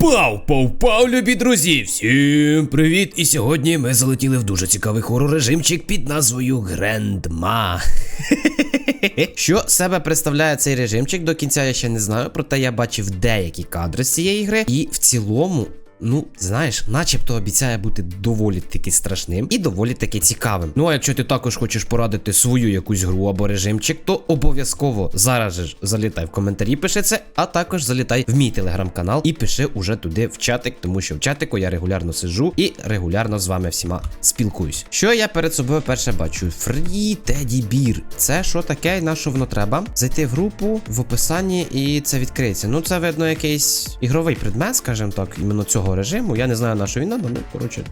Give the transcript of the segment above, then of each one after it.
Пау, пау, пау, любі друзі! Всім привіт! І сьогодні ми залетіли в дуже цікавий хорор режимчик під назвою Грендма. Що себе представляє цей режимчик? До кінця я ще не знаю, проте я бачив деякі кадри з цієї гри, і в цілому. Ну, знаєш, начебто обіцяє бути доволі таки страшним і доволі таки цікавим. Ну а якщо ти також хочеш порадити свою якусь гру або режимчик, то обов'язково зараз же ж залітай в коментарі, пиши це, а також залітай в мій телеграм-канал і пиши уже туди в чатик, тому що в чатику я регулярно сиджу і регулярно з вами всіма спілкуюсь. Що я перед собою перше бачу? Фрі Теді Бір. Це що таке на що воно треба? Зайти в групу в описанні і це відкриється. Ну, це видно якийсь ігровий предмет, скажімо так, іменно цього режиму. Я не знаю на що він надо, ну коротше,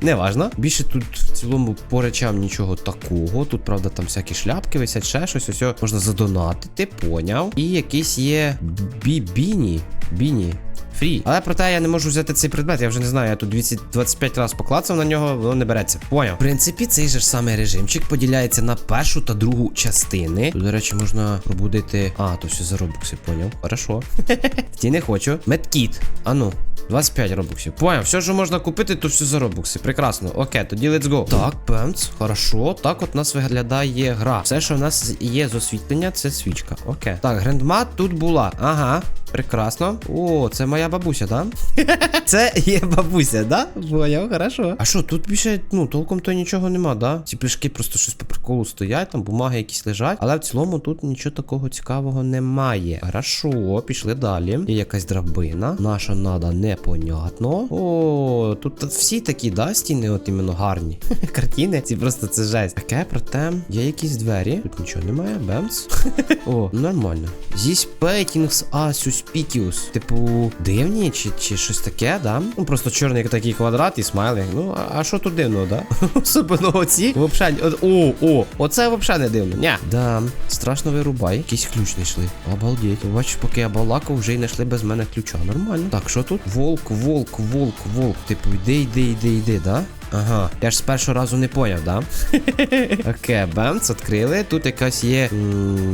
неважно. Більше тут в цілому по речам нічого такого. Тут, правда, там всякі шляпки висять, ще щось, ось можна задонатити, поняв. І якийсь є бі-біні. Біні. Фрі. Але проте я не можу взяти цей предмет, я вже не знаю, я тут 225 разів поклацав на нього, воно не береться. Поняв. В принципі, цей же ж самий режимчик поділяється на першу та другу частини. Тут, до речі, можна пробудити. А, то все за робокси, поняв. Хорошо. Ті не хочу. Медкіт. Ану. 25 робоксів. Поняв, все, що можна купити, то все за робокси. Прекрасно. Окей, тоді let's go. Так, пемц, хорошо. Так от у нас виглядає гра. Все, що в нас є з освітлення, це свічка. Окей. Так, грандма тут була. Ага. Прекрасно. О, це моя бабуся, да? Це є бабуся, да? Поняв, хорошо. А що, тут більше, ну, толком то нічого нема, да? Ці пляшки просто щось по приколу стоять, там бумаги якісь лежать. Але в цілому тут нічого такого цікавого немає. Хорошо, пішли далі. Є якась драбина. Наша нада непонятно. О, тут всі такі, да, стіни, от іменно гарні. Картини. Ці просто це жесть. Таке, проте є якісь двері. Тут нічого немає. Бемс. О, нормально. Зісь paintings are suspicious. Типу, дивні чи, чи щось таке, да? Ну просто чорний такий квадрат і смайли. Ну, а, що тут дивно, да? Особливо оці. От- о, о, оце вообще не дивно. Ня. Да, страшно вирубай. Якийсь ключ знайшли. Обалдеть. Бачиш, поки я балакав, вже й знайшли без мене ключа. Нормально. Так, що тут? Волк, волк, волк, волк. Типу, йди, йди, йди, йди, да? Ага, я ж з першого разу не поняв, да? Окей, бемц, відкрили. Тут якась є.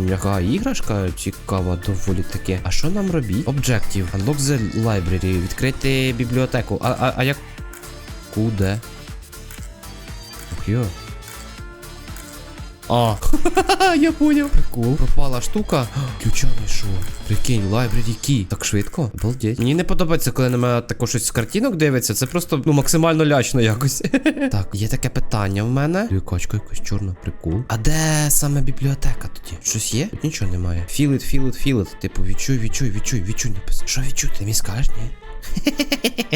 яка іграшка цікава, доволі таки. А що нам робіть? Objective. Unlock the library. Відкрити бібліотеку. А, а, а як. Куде? Йо. А, я поняв. Прикол. Пропала штука. Ключа знайшов. Прикинь, library key. Так швидко. Обалдеть. Мені не подобається, коли на мене тако щось з картинок дивиться. Це просто ну максимально лячно якось. так, є таке питання в мене. Качка якась чорна, прикол. А де саме бібліотека тоді? Щось є? Тут нічого немає. It, feel it. Типу, відчуй, відчуй, відчуй, відчуй. написано. Що відчуй? Ти мені скажеш, ні?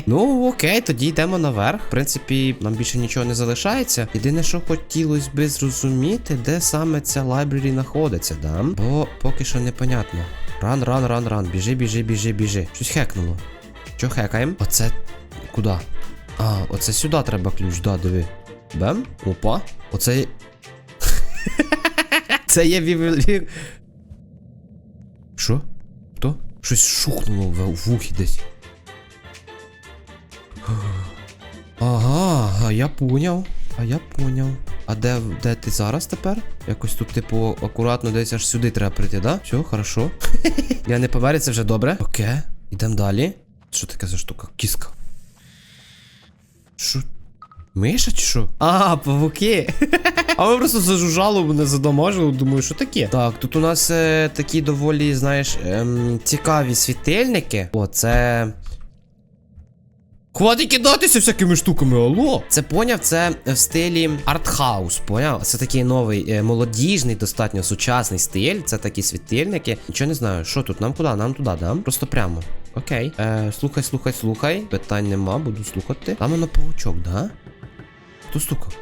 Ну, окей, тоді йдемо наверх. В принципі, нам більше нічого не залишається. Єдине, що хотілося би зрозуміти, де саме ця лайбрері знаходиться, да? Бо поки що непонятно. Ран, ран, ран, ран. Біжи, біжи, біжи, біжи. Щось хекнуло. Що хекаємо? Оце. Куди? А, оце сюди треба ключ, да, диви. Бем? Опа. Оце. Це є вів. Що? Хто? Щось шухнуло в, в ухі десь. Ага, а я поняв. А я поняв. А де, де ти зараз тепер? Якось тут, типу, акуратно десь аж сюди треба прийти, да? Все, хорошо. я не поверю, це вже добре. Окей. Ідемо далі. Що таке за штука? Кіска. Що? Миша чи що? А, павуки. А ми просто зажужжало, мене задоможили, думаю, що таке? Так, тут у нас е, такі доволі, знаєш, ем, цікаві світильники. О, це. Хватить кидатися всякими штуками, алло. Це поняв, це в стилі артхаус, поняв? Це такий новий, е, молодіжний, достатньо сучасний стиль. Це такі світильники. Нічого не знаю, що тут, нам куди? Нам туди, да? Просто прямо. Окей. Е, слухай, слухай, слухай. Питань нема, буду слухати. Там воно паучок, да? Хто стукав?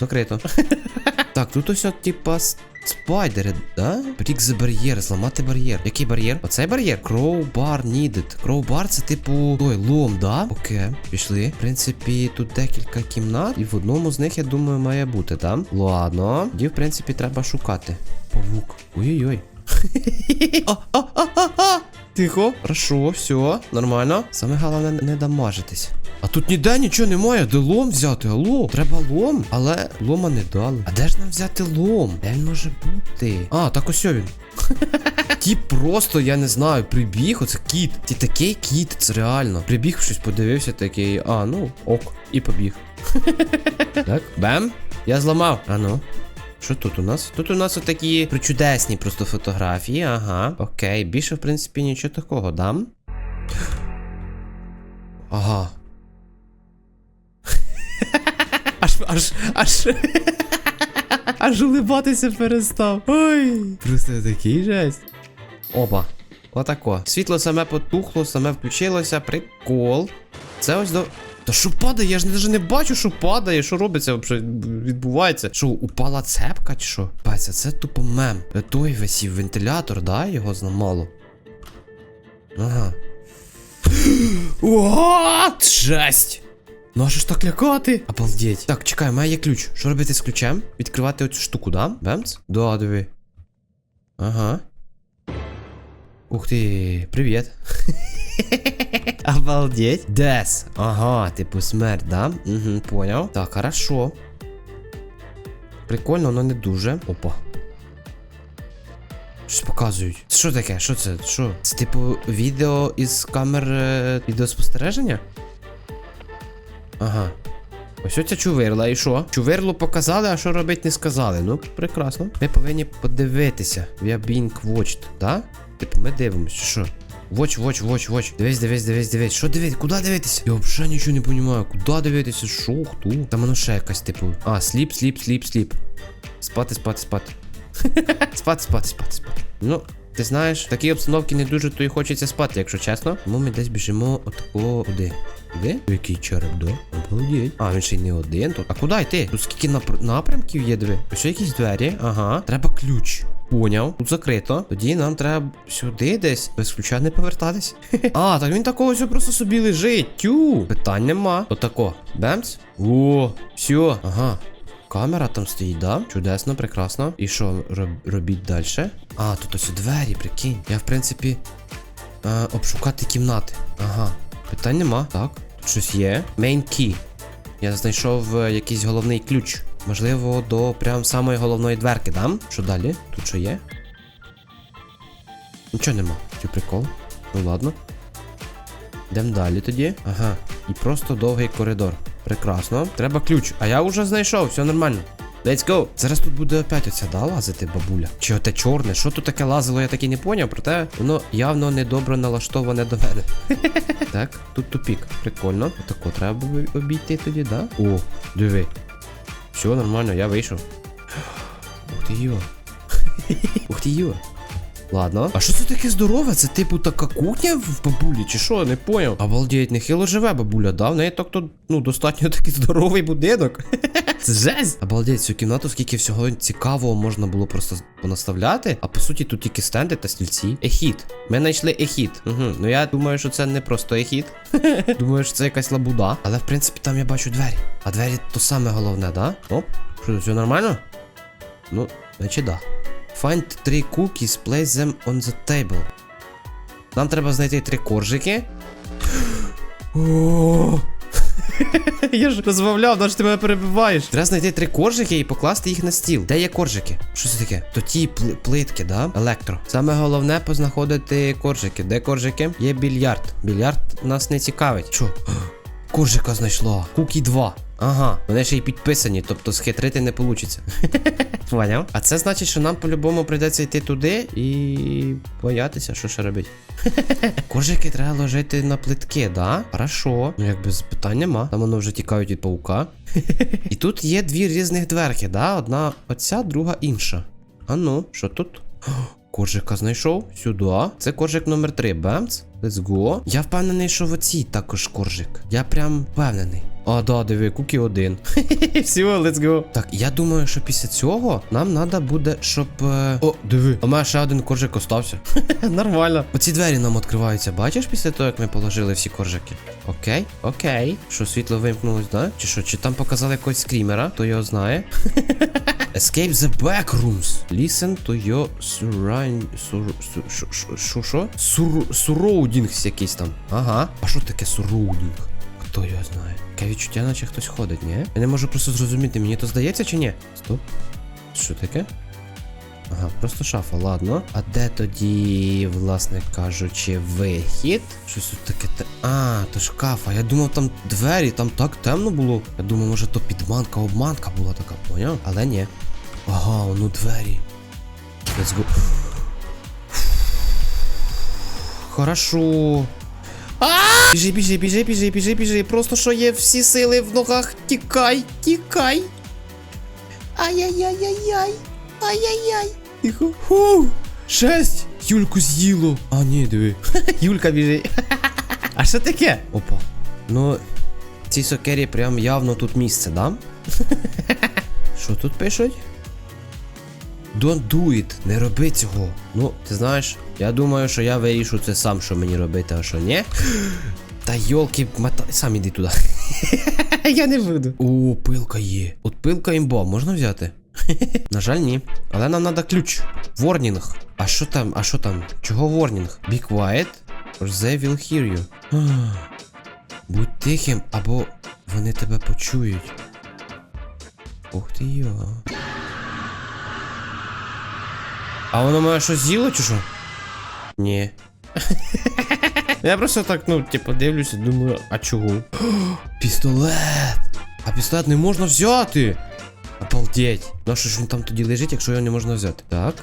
Закрито. так, тут ось типа, спайдери, да? Брік за бар'єр, зламати бар'єр. Який бар'єр? Оцей бар'єр? Crowbar needed. Crowbar це типу той лом, да? Окей, пішли. В принципі, тут декілька кімнат, і в одному з них, я думаю, має бути, да? Ладно. Тоді, в принципі, треба шукати. Павук. Ой-ой-ой. Тихо, хорошо, все, нормально. Саме головне не, не дамажитись. А тут ніде нічого немає. Де лом взяти? Алло, треба лом, але лома не дали. А де ж нам взяти лом? Де він може бути? А, так ось він. Ті просто, я не знаю, прибіг, оце кіт. Ті такий кіт, це реально. Прибіг щось, подивився, такий, а, ну, ок, і побіг. так, бем. Я зламав. А ну. Що тут у нас? Тут у нас отакі причудесні просто фотографії. Ага. Окей, більше, в принципі, нічого такого, дам. Ага. Аж, аж, аж. Улибатися перестав. Ой. Просто такий жесть. Опа. Отако. Світло саме потухло, саме включилося. Прикол. Це ось до. Та що падає? Я ж навіть не бачу, що падає, що робиться, взагалі відбувається. Що, упала цепка чи що? Бася, це тупо мем. Той висів вентилятор, да? Його зламало. Ага. О, жесть! Ну а що ж так лякати? Обалдеть. Так, чекай, у мене є ключ. Що робити з ключем? Відкривати оцю штуку, да? Бемц? Да, диви. Ага. Ух ти, привіт. Обалдеть. Дес. Ага, типу смерть, да? Угу, поняв. Так, хорошо. Прикольно, але не дуже. Опа. Щось показують. Що таке? Що це? Що? Це типу відео із камер е, відеоспостереження? Ага. Ось оця чувирла, і що? Чувирлу показали, а що робити не сказали. Ну, прекрасно. Ми повинні подивитися. We are being watched, да? Типу, ми дивимося, що? Watch, watch, watch, watch. Дивись, дивись, дивись, дивись. Що дивись? Куди дивитися? Я взагалі нічого не розумію. Куди дивитися? Що? Хто? Там воно ще якась, типу. А, сліп, сліп, сліп, сліп. Спати, спати, спати. спати, спати, спати, спати. Ну, ти знаєш, в такій обстановці не дуже то і хочеться спати, якщо чесно. Тому ми десь біжимо отако куди. Куди? Який череп, да? Обалдеть. А, він ще й не один тут. А куди йти? Тут скільки напр... напрямків є, диви. Ось якісь двері. Ага. Треба ключ. Поняв. Тут закрито. Тоді нам треба сюди десь без ключа не повертатись. а, так він такого все просто собі лежить. Тю. Питань нема. Отако. Бемц. О, все. Ага. Камера там стоїть, да? Чудесно, прекрасно. І що роб, робіть далі? А, тут ось двері, прикинь. Я, в принципі, е, обшукати кімнати. Ага. Питань нема. Так. Тут щось є. Main key. Я знайшов е, якийсь головний ключ. Можливо, до прям самої головної дверки, да? Що далі? Тут що є? Нічого нема. Чи прикол? Ну ладно. Йдемо далі тоді. Ага. І просто довгий коридор. Прекрасно. Треба ключ. А я вже знайшов, все нормально. Let's go! Зараз тут буде опять оця, да, лазити бабуля? Чи оте чорне? Що тут таке лазило, я так і не поняв, проте воно явно недобре налаштоване до мене. так, тут тупік. Прикольно. Отако треба було обійти тоді, да? О, диви. Все нормально, я вийшов. Ух ти йо. Ух ти йо. Ладно. А що це таке здорове? Це типу така кухня в бабулі, чи що? Не поняв. Обалдеть, нехило живе бабуля, да? В неї так то, ну, достатньо такий здоровий будинок. Це жесть. Обалдеть, цю кімнату скільки всього цікавого можна було просто понаставляти. А по суті, тут тільки стенди та стільці. Ехіт. Ми знайшли ехіт. Угу. Ну я думаю, що це не просто ехіт. думаю, що це якась лабуда. Але в принципі там я бачу двері. А двері то саме головне, да? Оп. Що, все нормально? Ну, значить да. Find three cookies, place them on the table. Нам треба знайти три коржики. Я ж розмовляв, наш ти мене перебиваєш. Треба знайти три коржики і покласти їх на стіл. Де є коржики? Що це таке? То ті пл- плитки, да? Електро. Саме головне познаходити коржики. Де коржики? Є більярд. Більярд нас не цікавить. Що? Коржика знайшла. Кукі 2. Ага, вони ще й підписані, тобто схитрити не вийде. Поняв? А це значить, що нам по-любому прийдеться йти туди і боятися, що ще робити. Коржики треба ложити на плитки, да? Хорошо. Ну якби з питань нема. Там воно вже тікають від паука. І тут є дві різних дверки, да? Одна оця, друга інша. А ну, що тут? Коржика знайшов сюди. Це коржик номер 3. Бемц. Let's go. Я впевнений, що в оцій також коржик. Я прям впевнений. А, да, диви, куки один. Все, let's go. Так, я думаю, що після цього нам треба буде, щоб. е, О, диви, у мене ще один коржик остався. Нормально. Оці двері нам відкриваються, бачиш, після того, як ми положили всі коржики. Окей, окей. Що, світло вимкнулось, да? Чи що? Чи там показали якогось скрімера? Хто його знає? Escape the backrooms. Listen to your surround... Sur... Sur... Що, що, що, що? Surroundings якийсь там. Ага. А що таке surrounding? Хто його знає? Таке відчуття, наче хтось ходить, ні? Я не можу просто зрозуміти, мені то здається чи ні? Стоп. Що таке? Ага, просто шафа, ладно. А де тоді, власне кажучи, вихід? Щось тут таке. те- А, то шкаф. А я думав, там двері, там так темно було. Я думав, може то підманка, обманка була така, поняв? Але ні. Ага, ну двері. Let's go. Хорошо. Біжи, біжи, біжи, біжи, біжи, біжи. Просто що є всі сили в ногах. Тікай, тікай. Ай-яй-яй-яй-яй. Ай-яй-яй. Тихо. Фу. Шесть. Юльку з'їло. А, ні, диви. Юлька біжить. А що таке? Опа. Ну, цій сокері прям явно тут місце, да? Що тут пишуть? Don't do it, не роби цього. Ну, ти знаєш, я думаю, що я вирішу це сам, що мені робити, а що ні. Та йолки, мата... сам іди туди. я не буду. О, пилка є. От пилка імбо, можна взяти? На жаль, ні. Але нам треба ключ. Ворнінг. А що там? А що там? Чого ворнінг? Be quiet, or they will hear you. Будь тихим, або вони тебе почують. Ух ти йо. А воно мене щось з'їло чи що? Ні. Я просто так, ну, типу, дивлюся, думаю, а чого? Пістолет! А пістолет не можна взяти! Обалдеть! Ну що ж він там тоді лежить, якщо його не можна взяти? Так.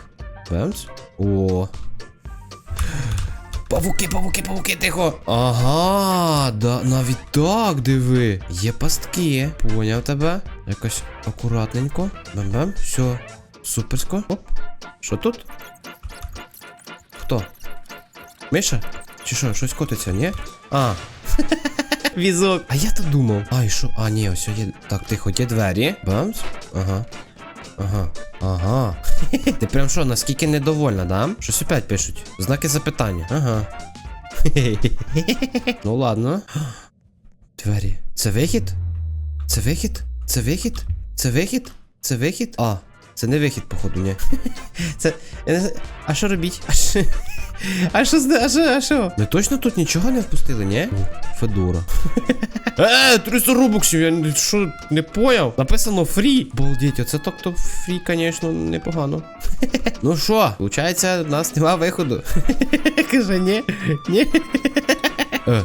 Бемс. О. Павуки, павуки, павуки, тихо! Ага, да, навіть так, диви. Є пастки. Поняв тебе. Якось акуратненько. Бем-бем. Все. Суперсько. Оп. Що тут? Хто? Миша? Чи що, щось котиться, ні? А. Візок. А я то думав. А, і що? А, ні, ось є. Так, тихо, є двері. Бамс. Ага. Ага. Ага. Ти прям що, наскільки недовольна, да? Щось опять пишуть. Знаки запитання. Ага. ну ладно. Двері. Це вихід? Це вихід? Це вихід? Це вихід? Це вихід? А, це не вихід, походу, ні. Це. знаю. А що робіть? А що? А що а що? Ми точно тут нічого не впустили, ні? Федора. Е, 300 рубоксів, я що, не поняв? Написано фрі. Балдіть, оце так то фрі, звісно, непогано. ну що, виходить, у нас нема виходу. Каже, ні, ні. Е.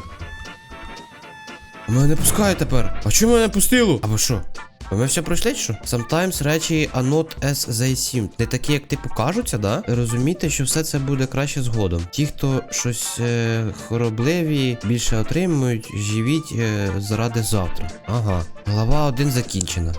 Мене не пускає тепер. А чому мене не пустило? Або що? Ми все пройшли, що? Sometimes речі are not as they seem. Не такі, як типу кажуться, да? Розумійте, що все це буде краще згодом. Ті, хто щось е, хоробливі, більше отримують, живіть е, заради завтра. Ага. Глава 1 закінчена.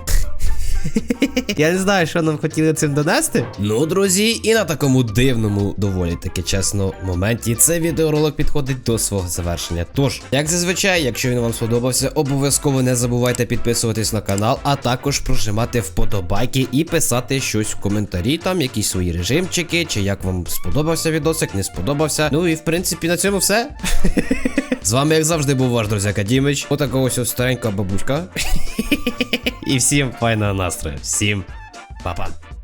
Я не знаю, що нам хотіли цим донести. Ну, друзі, і на такому дивному, доволі таки чесно моменті цей відеоролик підходить до свого завершення. Тож, як зазвичай, якщо він вам сподобався, обов'язково не забувайте підписуватись на канал, а також прожимати вподобайки і писати щось в коментарі, там якісь свої режимчики, чи як вам сподобався відосик, не сподобався. Ну і в принципі на цьому все. З вами, як завжди, був ваш друзяка Дімич. Отакого ось старенька бабуська. І всім файного настрою. Всім па-па.